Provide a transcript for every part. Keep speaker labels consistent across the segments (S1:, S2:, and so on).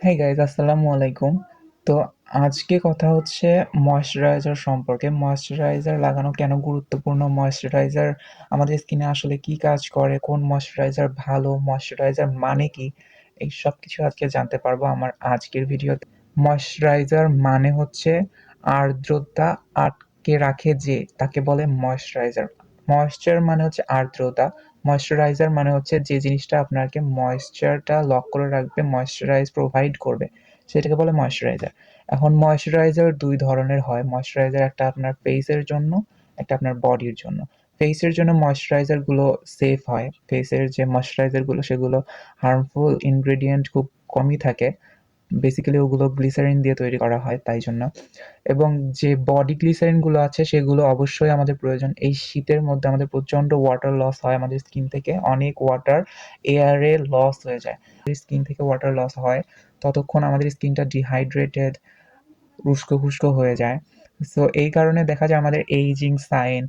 S1: হ্যাঁ গাইজ আসসালামু আলাইকুম। তো আজকে কথা হচ্ছে ময়শ্চারাইজার সম্পর্কে। ময়শ্চারাইজার লাগানো কেন গুরুত্বপূর্ণ? ময়শ্চারাইজার আমাদের স্কিনে আসলে কি কাজ করে? কোন ময়শ্চারাইজার ভালো? ময়শ্চারাইজার মানে কি? এই সব কিছু আজকে জানতে পারব আমার আজকের ভিডিওতে। ময়শ্চারাইজার মানে হচ্ছে আর্দ্রতা আটকে রাখে যে, তাকে বলে ময়শ্চারাইজার ময়েশ্চার মানে হচ্ছে আর্দ্রতা। ময়েশ্চারাইজার মানে হচ্ছে যে জিনিসটা আপনাকে ময়েশ্চারটা লক করে রাখবে ময়েশ্চারাইজ প্রোভাইড করবে, সেটাকে বলে ময়েশ্চারাইজার এখন ময়েশ্চারাইজার দুই ধরনের হয় ময়েশ্চারাইজার একটা আপনার ফেসের জন্য, একটা আপনার বডির জন্য। ফেসের জন্য ময়েশ্চারাইজারগুলো সেফ হয় ফেসের যে ময়েশ্চারাইজারগুলো সেগুলো হার্মফুল ইনগ্রেডিয়েন্ট খুব কমই থাকে। বেসিক্যালি ওগুলো গ্লিসারিন দিয়ে তৈরি করা হয় তাই জন্য। এবং যে বডি গ্লিসারিনগুলো আছে, সেগুলো অবশ্যই আমাদের প্রয়োজন। এই শীতের মধ্যে আমাদের প্রচণ্ড ওয়াটার লস হয় আমাদের স্কিন থেকে। অনেক ওয়াটার এয়ারে লস হয়ে যায়। স্কিন থেকে ওয়াটার লস হয়। ততক্ষণ আমাদের স্কিনটা ডিহাইড্রেটেড উস্কো খুস্কো হয়ে যায়। সো এই কারণে দেখা যায় আমাদের এইজিং সাইন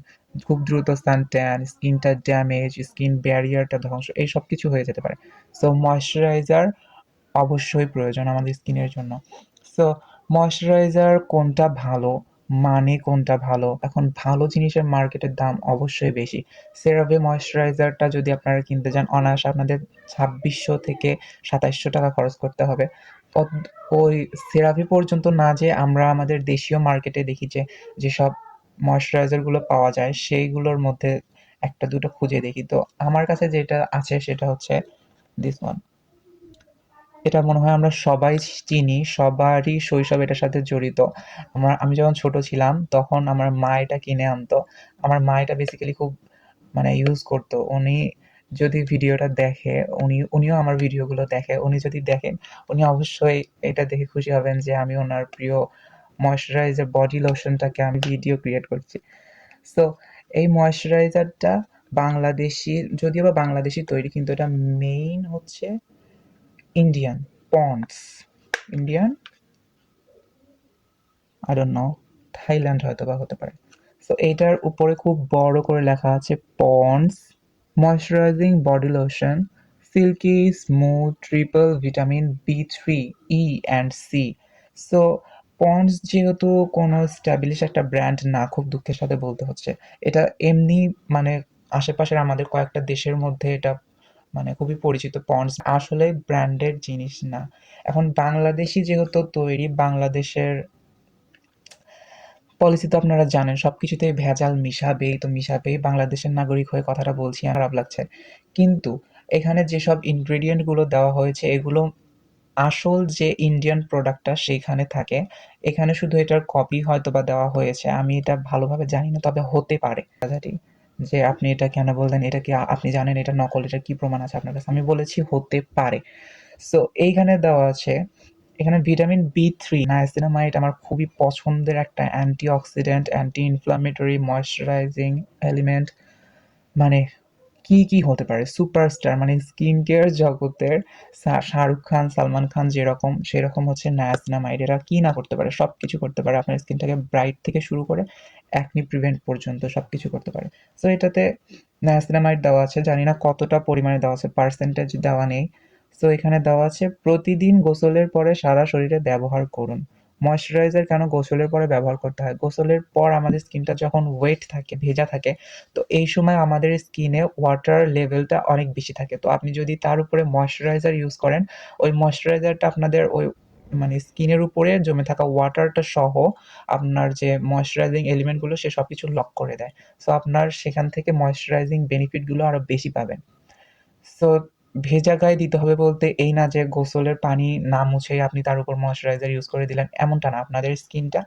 S1: খুব দ্রুত সান ট্যান স্কিনটা ড্যামেজ স্কিন ব্যারিয়ারটা ধ্বংস, এই সব কিছু হয়ে যেতে পারে। সো ময়শ্চারাইজার অবশ্যই প্রয়োজন আমাদের স্কিনের জন্য। সো ময়শ্চারাইজার কোনটা ভালো মানে কোনটা ভালো? এখন ভালো জিনিসের মার্কেটের দাম অবশ্যই বেশি। সেরাভে ময়শ্চারাইজারটা যদি আপনারা কিনতে যান অনায়াসে আপনাদের ছাব্বিশশো থেকে সাতাইশশো টাকা খরচ করতে হবে। ওই সেরাভি পর্যন্ত না যে আমরা আমাদের দেশীয় মার্কেটে দেখি যে, যেসব ময়শ্চারাইজারগুলো পাওয়া যায়, সেইগুলোর মধ্যে একটা দুটো খুঁজে দেখি। তো আমার কাছে যেটা আছে সেটা হচ্ছে দিস ওয়ান এটা মনে হয় আমরা সবাই চিনি, সবারই শৈশব এটার সাথে জড়িত। আমার, আমি যখন ছোট ছিলাম, তখন আমার মা এটা কিনে আনতো। আমার মা এটা বেসিক্যালি খুব মানে ইউজ করতো। উনি যদি ভিডিওটা দেখে, উনি, উনিও আমার ভিডিওগুলো দেখে, উনি যদি দেখেন, উনি অবশ্যই এটা দেখে খুশি হবেন যে আমি ওনার প্রিয় ময়শ্চারাইজার বডি লোশনটাকে আমি ভিডিও ক্রিয়েট করছি। সো এই ময়শ্চারাইজারটা বাংলাদেশি, যদিও বা বাংলাদেশি তৈরি, কিন্তু এটা মেইন হচ্ছে Indian Pond's Indian I don't know Thailand হয়তো বা হতে পারে। সো এইটার উপরে খুব বড় করে লেখা আছে Pond's moisturising body lotion silky smooth triple vitamin B three E and C so Pond's যেহেতু কোনো স্ট্যাবলিশ একটা ব্র্যান্ড না, খুব দুঃখের সাথে বলতে হচ্ছে। এটা এমনি মানে আশেপাশের আমাদের কয়েকটা দেশের মধ্যে এটা মানে খুবই পরিচিত পন্ডস। আসলে ব্র্যান্ডেড জিনিস না। এখন বাংলাদেশি যেহেতু তৈরি, বাংলাদেশের পলিসি তো আপনারা জানেন সব কিছুতেই ভেজাল মিশাবেই, তো মিশাবেই বাংলাদেশের নাগরিক হয়ে কথাটা বলছি খারাপ লাগছে। কিন্তু এখানে যেসব ইনগ্রেডিয়েন্টগুলো দেওয়া হয়েছে, এগুলো আসল যে ইন্ডিয়ান প্রোডাক্টটা সেইখানে থাকে। এখানে শুধু এটার কপি হয়তো বা দেওয়া হয়েছে, আমি এটা ভালোভাবে জানি না, তবে হতে পারে। কথাটি যে আপনি এটা কেন বললেন? এটা কি আপনি জানেন এটা নকল? এটা কি প্রমাণ আছে আপনার কাছে? আমি বলেছি হতে পারে। সো এইখানে দেওয়া আছে, এখানে ভিটামিন বি থ্রি নায়াসিনামাইড আমার খুবই পছন্দের একটা antioxidant anti inflammatory moisturising element মানে কি কি হতে পারে? সুপারস্টার মানে স্কিন কেয়ার জগতের শাহরুখ খান, সালমান খান যেরকম, সেরকম হচ্ছে নায়াসিনামাইড এরা কি না করতে পারে? সব কিছু করতে পারে। আপনার স্কিনটাকে ব্রাইট থেকে শুরু করে অ্যাকনি প্রিভেন্ট পর্যন্ত সব কিছু করতে পারে। সো এটাতে নায়াসিনামাইড দেওয়া আছে। জানি না কতটা পরিমাণে দেওয়া আছে। পার্সেন্টেজ দেওয়া নেই। সো এখানে দেওয়া আছে, প্রতিদিন গোসলের পরে সারা শরীরে ব্যবহার করুন। ময়শ্চারাইজার কেন গোসলের পরে ব্যবহার করতে হয়? গোসলের পর আমাদের স্কিনটা যখন ওয়েট থাকে, ভেজা থাকে, তো এই সময় আমাদের স্কিনে ওয়াটার লেভেলটা অনেক বেশি থাকে। তো আপনি যদি তার উপরে ময়শ্চারাইজার ইউজ করেন, ওই ময়শ্চারাইজারটা আপনাদের ওই মানে স্কিনের উপরে জমে থাকা ওয়াটারটা সহ আপনার যে ময়শ্চারাইজিং এলিমেন্টগুলো সে সব কিছু লক করে দেয়। সো আপনার সেখান থেকে ময়শ্চারাইজিং বেনিফিটগুলো আরও বেশি পাবেন। সো ভেজা গায়ে দিতে হবে বলতে এই না যে গোসলের পানি না মুছেই আপনি তার উপর ময়শ্চারাইজার ইউজ করে দিলেন, এমনটা না। আপনাদের স্কিনটা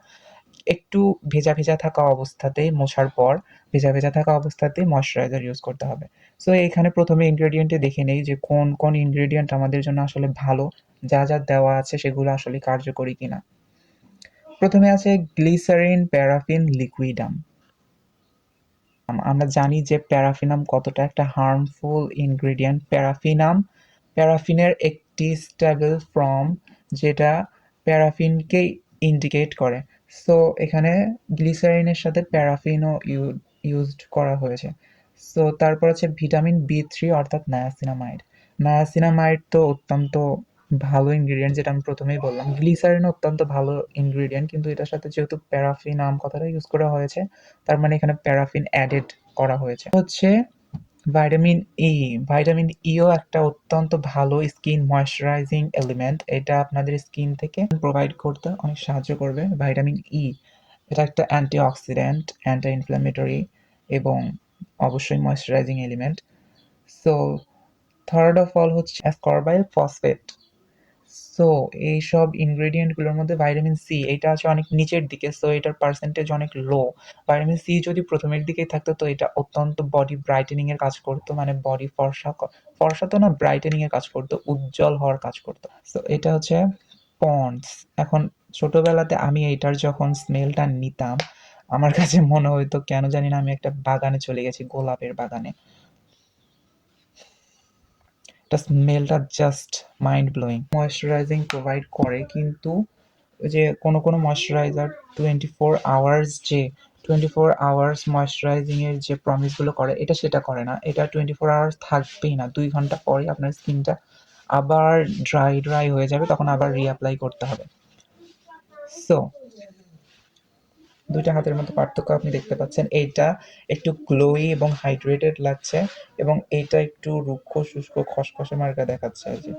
S1: একটু ভেজা ভেজা থাকা অবস্থাতেই মোছার পর ভেজা ভেজা থাকা অবস্থাতেই ময়শ্চারাইজার ইউজ করতে হবে। সো এখানে প্রথমে ইনগ্রেডিয়েন্টে দেখে নেই যে কোন কোন ইনগ্রেডিয়েন্ট আমাদের জন্য আসলে ভালো, যা যা দেওয়া আছে সেগুলো আসলে কার্যকরী কিনা। প্রথমে আছে গ্লিসারিন প্যারাফিন লিকুইডাম আমরা জানি যে প্যারাফিনাম কতটা একটা হার্মফুল ইনগ্রেডিয়েন্ট। প্যারাফিনাম, প্যারাফিনের একটি স্টেবল ফর্ম যেটা প্যারাফিনকে ইন্ডিকেট করে। সো, এখানে গ্লিসারিনের সাথে প্যারাফিনও ইউজড করা হয়েছে। সো, তারপর আছে ভিটামিন বি থ্রি, অর্থাৎ নায়াসিনামাইড। নায়াসিনামাইড তো অত্যন্ত ভালো ইনগ্রিডিয়েন্ট যেটা আমি প্রথমেই বললাম। গ্লিসারিন অত্যন্ত ভালো ইনগ্রিডিয়েন্ট কিন্তু এটার সাথে যেহেতু প্যারাফিন নাম কথাটা ইউজ করা হয়েছে, তার মানে এখানে প্যারাফিন অ্যাডেড করা হয়েছে। হচ্ছে ভাইটামিন ই ভাইটামিন ইও একটা অত্যন্ত ভালো স্কিন ময়শ্চারাইজিং এলিমেন্ট এটা আপনাদের স্কিন থেকে প্রোভাইড করতে অনেক সাহায্য করবে। ভাইটামিন ই এটা একটা অ্যান্টিঅক্সিডেন্ট অ্যান্টি ইনফ্ল্যামেটরি এবং অবশ্যই moisturising element so third of all হচ্ছে অ্যাসকর্বাইল ফসফেট সো এইসব ইনগ্রেডিয়েন্টগুলোর মধ্যে ভাইটামিন সি এটা আছে অনেক নিচের দিকে সো এটার পার্সেন্টেজ অনেক লো ভাইটামিন সি যদি প্রথমের দিকেই থাকতো, তো এটা অত্যন্ত বডি ব্রাইটেনিং এর কাজ করতো মানে বডি ফর্সা ফর্সা তো না ব্রাইটেনিং এর কাজ করতো, উজ্জ্বল হওয়ার কাজ করতো। সো এটা হচ্ছে পন্ডস এখন ছোটবেলাতে আমি এইটার যখন স্মেলটা নিতাম, আমার কাছে মনে হইতো, কেন জানি না, আমি একটা বাগানে চলে গেছি, গোলাপের বাগানে। এটা স্মেলটা just mind blowing moisturising provide করে, কিন্তু যে কোনো কোনো ময়শ্চারাইজার টোয়েন্টি ফোর আওয়ার্স যে টোয়েন্টি ফোর আওয়ার্স ময়শ্চারাইজিংয়ের যে প্রমিসগুলো করে, এটা সেটা করে না। এটা টোয়েন্টি ফোর আওয়ার্স থাকবেই না। দুই ঘণ্টা পরে আপনার স্কিনটা আবার ড্রাই ড্রাই হয়ে যাবে, তখন আবার রিঅ্যাপ্লাই করতে হবে। সো দুইটা হাতের মধ্যে পার্থক্য আপনি দেখতে পাচ্ছেন। এইটা একটু গ্লোই এবং হাইড্রেটেড লাগছে এবং এইটা একটু রুক্ষ, শুষ্ক, খসখসে মার্কা দেখাচ্ছে এই যে।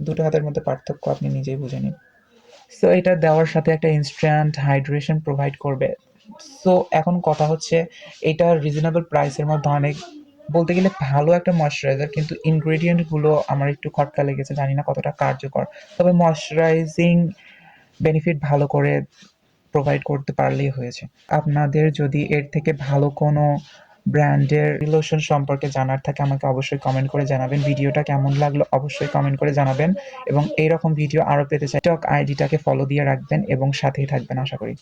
S1: দুটো হাতের মধ্যে পার্থক্য আপনি নিজেই বুঝে নিন। সো এটা দেওয়ার সাথে একটা ইনস্ট্যান্ট হাইড্রেশন প্রোভাইড করবে। সো এখন কথা হচ্ছে, এটা রিজনেবল প্রাইসের মধ্যে অনেক, বলতে গেলে ভালো একটা ময়শ্চারাইজার কিন্তু ইনগ্রেডিয়েন্টগুলো আমার একটু খটকা লেগেছে, জানি না কতটা কার্যকর। তবে ময়শ্চারাইজিং বেনিফিট ভালো করে প্রোভাইড করতে পারলেই হয়েছে। আপনাদের যদি এর থেকে ভালো কোনো ব্র্যান্ডের রিলেশন সম্পর্কে জানার থাকে, আমাকে অবশ্যই কমেন্ট করে জানাবেন। ভিডিওটা কেমন লাগল অবশ্যই কমেন্ট করে জানাবেন এবং এইরকম ভিডিও আরও পেতে চাই। টক আইডিটাকে ফলো দিয়ে রাখবেন এবং সাথেই থাকবেন, আশা করি।